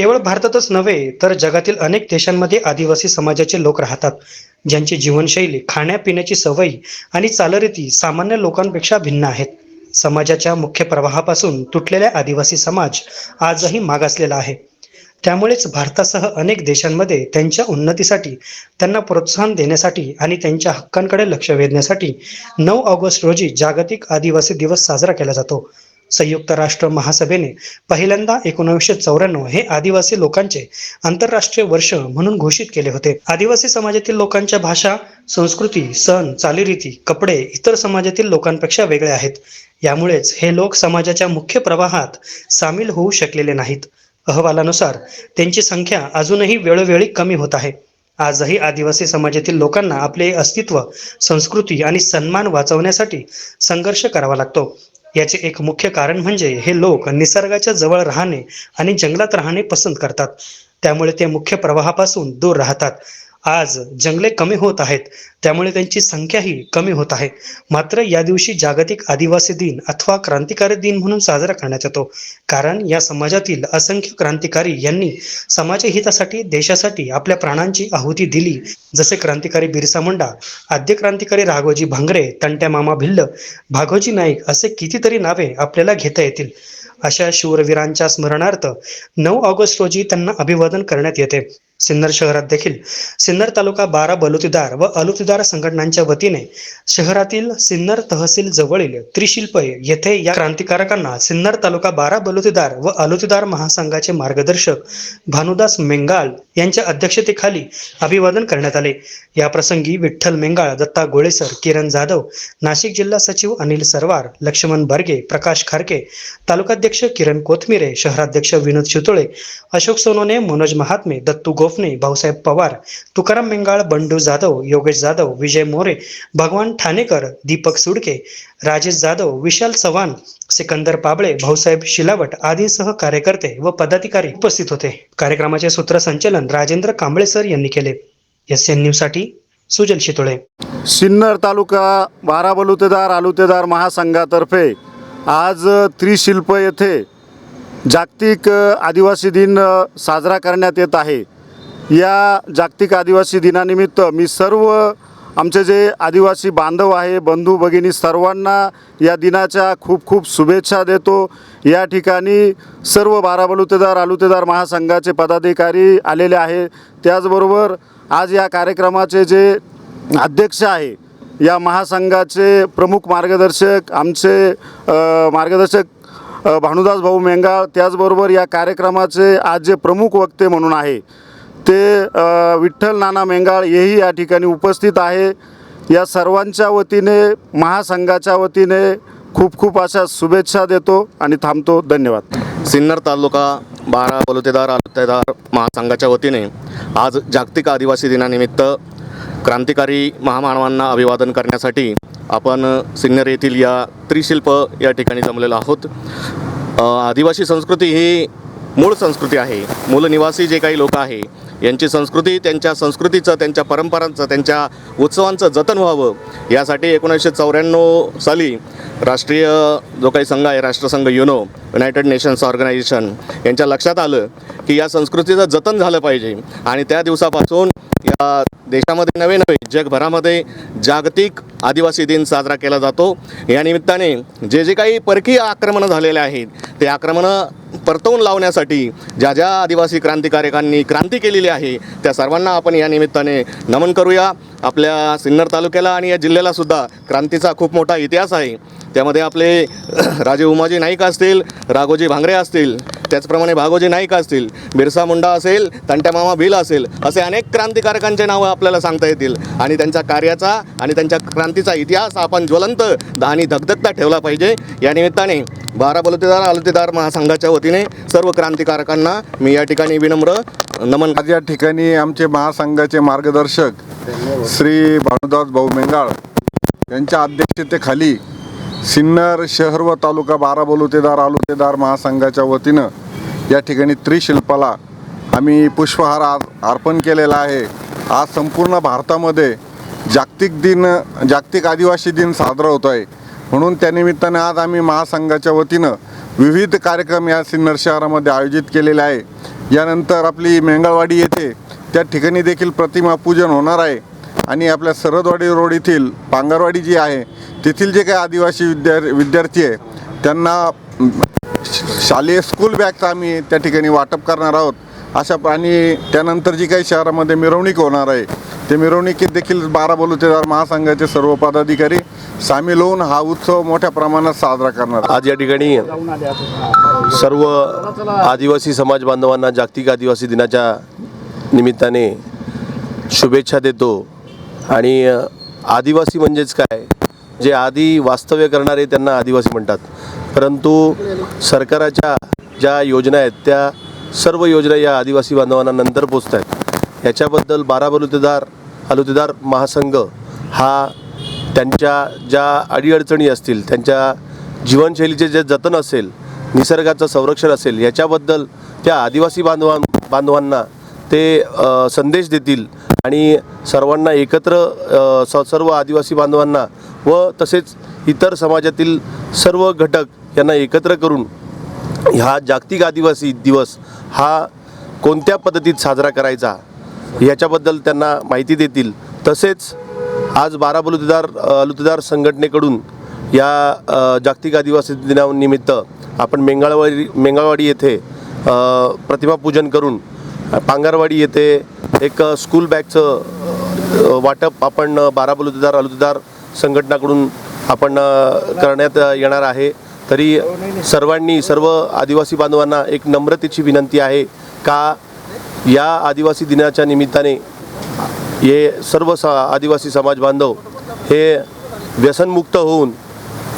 केवळ भारतातच नव्हे तर जगातील अनेक देशांमध्ये आदिवासी समाजाचे लोक राहतात ज्यांची जीवनशैली खाण्यापिण्याची सवयी आणि चालरीती सामान्य लोकांपेक्षा भिन्न आहेत. समाजाच्या मुख्य प्रवाहापासून तुटलेल्या आदिवासी समाज आजही मागासलेला आहे. त्यामुळेच भारतासह अनेक देशांमध्ये त्यांच्या उन्नतीसाठी त्यांना प्रोत्साहन देण्यासाठी आणि त्यांच्या हक्कांकडे लक्ष वेधण्यासाठी नऊ ऑगस्ट रोजी जागतिक आदिवासी दिवस साजरा केला जातो. संयुक्त राष्ट्र महासभेने पहिल्यांदा एकोणीसशे चौऱ्याण्णव हे आदिवासी लोकांचे आंतरराष्ट्रीय वर्ष म्हणून घोषित केले होते. आदिवासी समाजातील लोकांच्या भाषा संस्कृती सण चालीरीती कपडे इतर समाजातील लोकांपेक्षा वेगळे आहेत. यामुळेच हे लोक समाजाच्या मुख्य प्रवाहात सामील होऊ शकलेले नाहीत. अहवालानुसार त्यांची संख्या अजूनही वेळोवेळी कमी होत आहे. आजही आदिवासी समाजातील लोकांना आपले अस्तित्व संस्कृती आणि सन्मान वाचवण्यासाठी संघर्ष करावा लागतो. याचे एक मुख्य कारण म्हणजे हे लोक निसर्गाच्या जवळ राहणे आणि जंगलात राहणे पसंत करतात. त्यामुळे ते मुख्य प्रवाहापासून दूर राहतात. आज जंगले कमी होत आहेत. त्यामुळे त्यांची संख्याही कमी होत आहे. मात्र या दिवशी जागतिक आदिवासी दिन अथवा क्रांतिकारी दिन म्हणून साजरा करण्यात येतो. कारण या समाजातील असंख्य क्रांतिकारी यांनी समाजहितासाठी देशासाठी आपल्या प्राणांची आहुती दिली. जसे क्रांतिकारी बिरसा मुंडा आद्य क्रांतिकारी राघोजी भांगरे तंट्या मामा भिल्ल भागोजी नाईक असे कितीतरी नावे आपल्याला घेता येतील. अशा शूरवीरांच्या स्मरणार्थ नऊ ऑगस्ट रोजी त्यांना अभिवादन करण्यात येते. सिन्नर शहरात देखील. सिन्नर तालुका बारा बलुतेदार व अलुतेदार संघटनांच्या वतीने शहरातील सिन्नर तहसील जवळील त्रिशिल्प येथे या क्रांतिकारकांना सिन्नर तालुका बारा बलुतेदार व अलुतेदार महासंघाचे मार्गदर्शक भानुदास मेंगाळ यांच्या अध्यक्षतेखाली अभिवादन करण्यात आले. या प्रसंगी विठ्ठल मेंगाळ दत्ता गोळेसर किरण जाधव नाशिक जिल्हा सचिव अनिल सरवार लक्ष्मण बर्गे प्रकाश खारके तालुकाध्यक्ष किरण कोथमिरे शहराध्यक्ष विनोद शितोळे अशोक सोनोने मनोज महात्मे दत्तू गोफणे भाऊसाहेब पवार तुकाराम मेंगाळ बंडू जाधव योगेश जाधव विजय मोरे भगवान ठाणेकर दीपक सुडके राजेश जाधव विशाल चव्हाण सिकंदर पाबळे भाऊसाहेब शिलावट आदींसह कार्यकर्ते व पदाधिकारी उपस्थित होते. कार्यक्रमाचे सूत्रसंचलन राजेंद्र कांबळे सर यांनी केले. एस एन न्यूजसाठी सुजल शितोळे. सिन्नर तालुका बारा बलुतेदार आलुतेदार महासंघातर्फे आज त्रिशिल्प येथे जागतिक आदिवासी दिन साजरा करण्यात येत आहे. या जागतिक आदिवासी दिनानिमित्त मी सर्व आमचे जे आदिवासी बांधव आहे बंधू भगिनी सर्वांना या दिनाच्या खूप खूप शुभेच्छा देतो. या ठिकाणी सर्व बारा बलुतेदार आलुतेदार महासंघाचे पदाधिकारी आलेले आहे त्याचबरोबर आज या कार्यक्रमाचे जे अध्यक्ष आहे या महासंघाचे प्रमुख मार्गदर्शक आमचे मार्गदर्शक भानुदास भाऊ मेंगाळ त्याचबरोबर या कार्यक्रमाचे आज जे प्रमुख वक्ते म्हणून आहे ते विठ्ठल नाना मेंगाळ हेही या ठिकाणी उपस्थित आहे. या सर्वांच्या वतीने महासंघाच्या वतीने खूप खूप अशा शुभेच्छा देतो आणि थांबतो. धन्यवाद. सिन्नर तालुका बारा बलुतेदार आलुतेदार महासंघाच्या वतीने आज जागतिक आदिवासी दिनानिमित्त क्रांतिकारी महामानवांना अभिवादन करण्यासाठी आपण सिन्नर येथील या त्रिशिल्प या ठिकाणी जमलेलो आहोत. आदिवासी संस्कृती ही मूळ संस्कृती आहे. मूलनिवासी जे काही लोक आहे यांची संस्कृती त्यांच्या संस्कृतीचं त्यांच्या परंपरांचं त्यांच्या उत्सवांचं जतन व्हावं यासाठी एकोणीसशे चौऱ्याण्णव साली राष्ट्रीय जो काही संघ आहे राष्ट्रसंघ युनो युनायटेड नेशन्स ऑर्गनायझेशन यांच्या लक्षात आलं की या संस्कृतीचं जतन झालं पाहिजे. आणि त्या दिवसापासून या देशामध्ये नवे नवे जगभरामध्ये जागतिक आदिवासी दिन साजरा केला जातो. या निमित्ताने जे जे काही परकीय आक्रमणं झालेले आहेत ते आक्रमणं परतवून लावण्यासाठी ज्या ज्या आदिवासी क्रांतिकारकांनी क्रांती केलेली आहे त्या सर्वांना आपण या निमित्ताने नमन करूया. आपल्या सिन्नर तालुक्याला आणि या जिल्ह्याला सुद्धा क्रांतीचा खूप मोठा इतिहास आहे. त्यामध्ये आपले राजे उमाजी नाईक असतील राघोजी भांगरे असतील त्याचप्रमाणे भागोजी नाईक असतील बिरसा मुंडा असेल तंट्यामामा भिल असेल असे अनेक क्रांतिकारकांचे नावं आपल्याला सांगता येतील. आणि त्यांच्या कार्याचा आणि त्यांच्या क्रांतीचा इतिहास आपण ज्वलंत आणि धगधगता ठेवला पाहिजे. या निमित्ताने बारा बलुतेदार आलतेदार महासंघाच्या वतीने सर्व क्रांतिकारकांना मी या ठिकाणी विनम्र नमन आज या ठिकाणी आमचे महासंघाचे मार्गदर्शक श्री भानुदास भाऊ मेंगाळ यांच्या अध्यक्षतेखाली सिन्नर शहर व तालुका बारा बलुतेदार आलुतेदार महासंघाच्या वतीनं या ठिकाणी त्रिशिल्पाला आम्ही पुष्पहार अर्पण केलेला आहे. आज संपूर्ण भारतामध्ये जागतिक दिन जागतिक आदिवासी दिन साजरा होतो आहे म्हणून त्यानिमित्ताने आज आम्ही महासंघाच्या वतीनं विविध कार्यक्रम या सिन्नर शहरामध्ये आयोजित केलेले आहे. यानंतर आपली मेंगळवाडी येथे त्या ठिकाणी देखील प्रतिमा पूजन होणार आहे. आणि आपल्या सरदवाडी रोड येथील पांगरवाडी जी आहे तेथील जे काही आदिवासी विद्या विद्यार्थी आहे त्यांना शालेय स्कूल बॅगचं आम्ही त्या ठिकाणी वाटप करणार आहोत. अशा आणि त्यानंतर जी काही शहरामध्ये मिरवणूक होणार आहे ते मिरवणुकीत देखील बारा बलुतेदार महासंघाचे सर्व पदाधिकारी सामील होऊन हा उत्सव मोठ्या प्रमाणात साजरा करणार आज या ठिकाणी सर्व आदिवासी समाज बांधवांना जागतिक आदिवासी दिनाच्या निमित्ताने शुभेच्छा देतो. आणि आदिवासी म्हणजेच काय? जे आधी वास्तव्य करणारे त्यांना आदिवासी म्हणतात. परंतु सरकाराच्या ज्या योजना आहेत त्या सर्व योजना या आदिवासी बांधवांना नंतर पोचत आहेत याच्याबद्दल बारा बलुतेदार अलुतेदार महासंघ हा त्यांच्या ज्या अडीअडचणी असतील त्यांच्या जीवनशैलीचे जे जतन असेल निसर्गाचं संरक्षण असेल याच्याबद्दल त्या आदिवासी बांधवां बांधवांना ते संदेश देतील आणि सर्वांना एकत्र स सर्व आदिवासी बांधवांना व तसेच इतर समाजातील सर्व घटक यांना एकत्र करून ह्या जागतिक आदिवासी दिवस हा कोणत्या पद्धतीत साजरा करायचा याच्याबद्दल त्यांना माहिती देतील. तसेच आज बारा बलुतेदार लुतेदार संघटनेकडून या जागतिक आदिवासी दिनानिमित्त आपण मेंगाळवाडी मेंगाळवाडी येथे प्रतिमापूजन करून पांगारवाडी येथे एक स्कूल बॅगचं वाटप आपण बारा बलुतेदार अलुतेदार संघटनाकडून आपण करण्यात येणार आहे. तरी सर्वांनी सर्व आदिवासी बांधवांना एक नम्रतेची विनंती आहे का या आदिवासी दिनाच्या निमित्ताने हे सर्व स आदिवासी समाज बांधव हे व्यसनमुक्त होऊन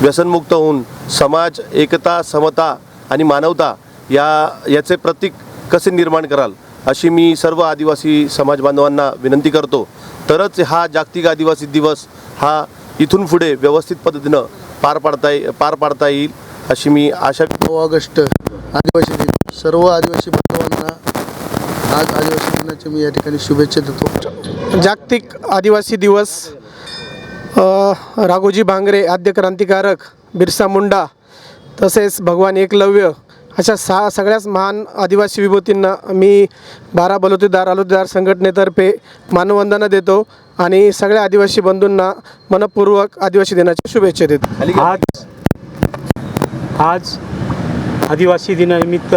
व्यसनमुक्त होऊन समाज एकता समता आणि मानवता या याचे प्रतीक कसे निर्माण कराल अशी मी सर्व आदिवासी समाज बांधवांना विनंती करतो. तरच हा जागतिक आदिवासी दिवस हा इथून पुढे व्यवस्थित पद्धतीनं पार पाडता पार पाडता येईल अशी मी आशा नऊ ऑगस्ट आदिवासी दिन. सर्व आदिवासी बांधवांना आज आदिवासी दिनाच्या मी या ठिकाणी शुभेच्छा देतो. जागतिक आदिवासी दिवस अ, राघोजी भांगरे आद्य क्रांतिकारक बिरसा मुंडा तसेच भगवान एकलव्य अशा सहा सगळ्याच महान आदिवासी विभूतींना मी बारा बलुतेदार आलुतेदार संघटनेतर्फे मानवंदना देतो आणि सगळ्या आदिवासी बंधूंना मनपूर्वक आदिवासी दिनाच्या शुभेच्छा देतो. आज आज आदिवासी दिनानिमित्त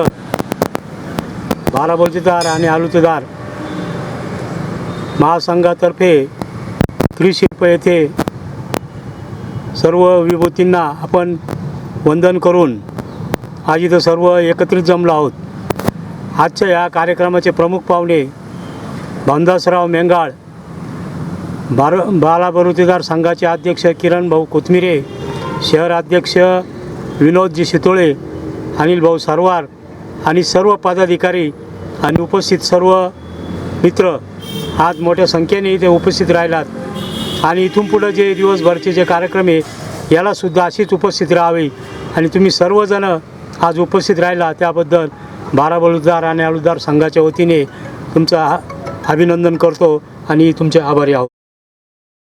बारा बलुतेदार आणि आलुतेदार महासंघातर्फे त्रिशिल्प येथे सर्व विभूतींना आपण वंदन करून आज इथं सर्व एकत्रित जमलो आहोत. आजच्या या कार्यक्रमाचे प्रमुख पाहुणे भामदासराव मेंगाळ बार बाला संघाचे अध्यक्ष किरण भाऊ कोथमिरे शहर अध्यक्ष विनोदजी शितोळे अनिल भाऊ सरवार आणि सर्व पदाधिकारी आणि उपस्थित सर्व मित्र आज मोठ्या संख्येने इथे उपस्थित राहिलात. आणि इथून पुढं जे दिवसभरचे जे कार्यक्रम आहे यालासुद्धा अशीच उपस्थित राहावी. आणि तुम्ही सर्वजणं आज उपस्थित राहिला. त्याबद्दल बारा बलुतदार आणि आलुदार संघाच्या वतीने तुमचं अभिनंदन करतो आणि तुमचे आभारी आहोत.